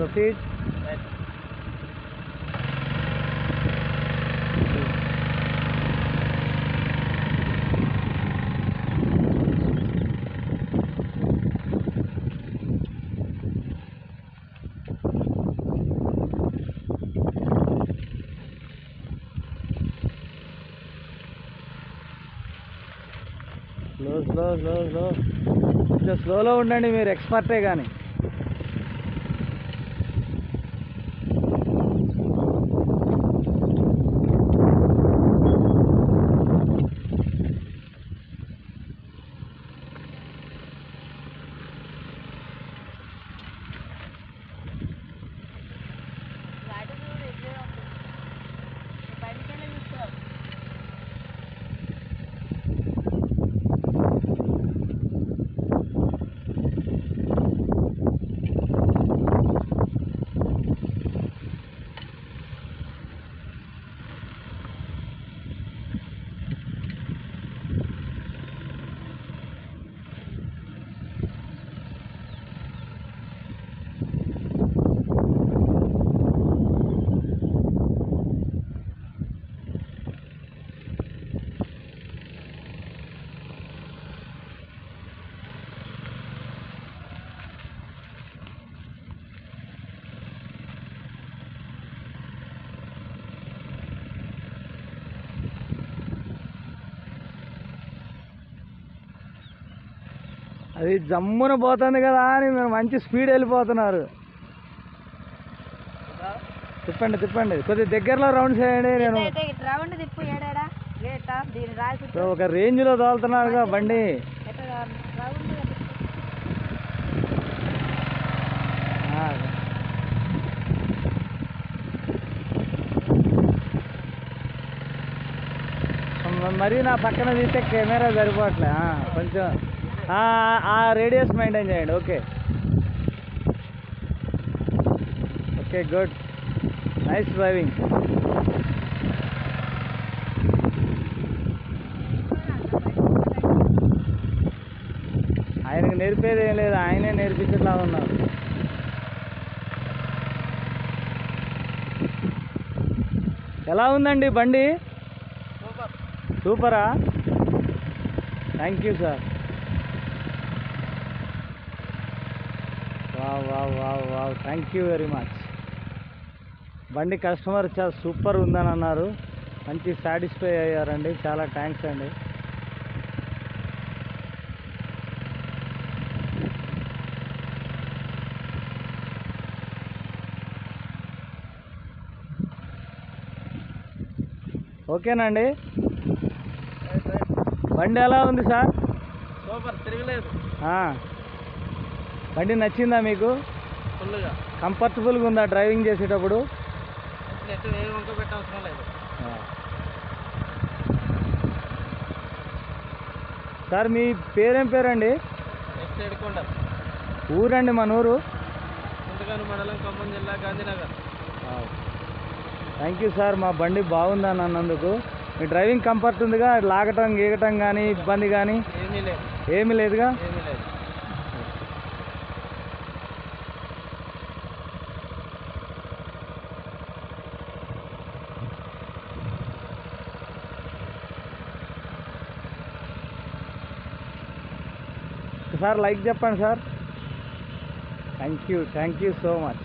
proceed slow slow slow slow కొంచెం స్లోలో ఉండండి మీరు ఎక్స్పర్టే కానీ అది జమ్మున పోతుంది కదా అని మీరు మంచి స్పీడ్ వెళ్ళిపోతున్నారు. తిప్పండి తిప్పండి. కొద్దిగా దగ్గరలో రౌండ్ చేయండి నేను సో ఒక రేంజ్లో తోలుతున్నారుగా బండి. మరీ నా పక్కన తీస్తే కెమెరా సరిపోవట్లే. కొంచెం ఆ, రేడియస్ మెయింటైన్ చేయండి okay okay good nice driving ఆయనకు నేర్పేది ఏం లేదు ఆయనే నేర్పించేట్లా ఉన్నారు. ఎలా ఉందండి బండి? సూపరా. Thank you sir wow wow wow wow. Thank you very much బండి కస్టమర్ చాలా సూపర్ ఉందని అన్నారు. మంచి సాటిస్ఫై అయ్యారండి. చాలా థ్యాంక్స్ అండి. ఓకేనండి. బండి ఎలా ఉంది సార్? సూపర్ తిరగలేదు. బండి నచ్చిందా మీకు? కంఫర్టబుల్గా ఉందా డ్రైవింగ్ చేసేటప్పుడు. సార్ మీ పేరేం పేరండి? ఊరండి మన ఊరు? మండలం ఖమ్మం జిల్లా గాంధీనగర్. థ్యాంక్ యూ సార్ మా బండి బాగుందని అన్నందుకు. మీ డ్రైవింగ్ కంఫర్ట్ ఉందిగా లాగటం గీగటం కానీ ఇబ్బంది కానీ ఏమీ లేదుగా ఏమీ లేదు సార్ లైక్ చెప్పండి sir. Thank you thank you so much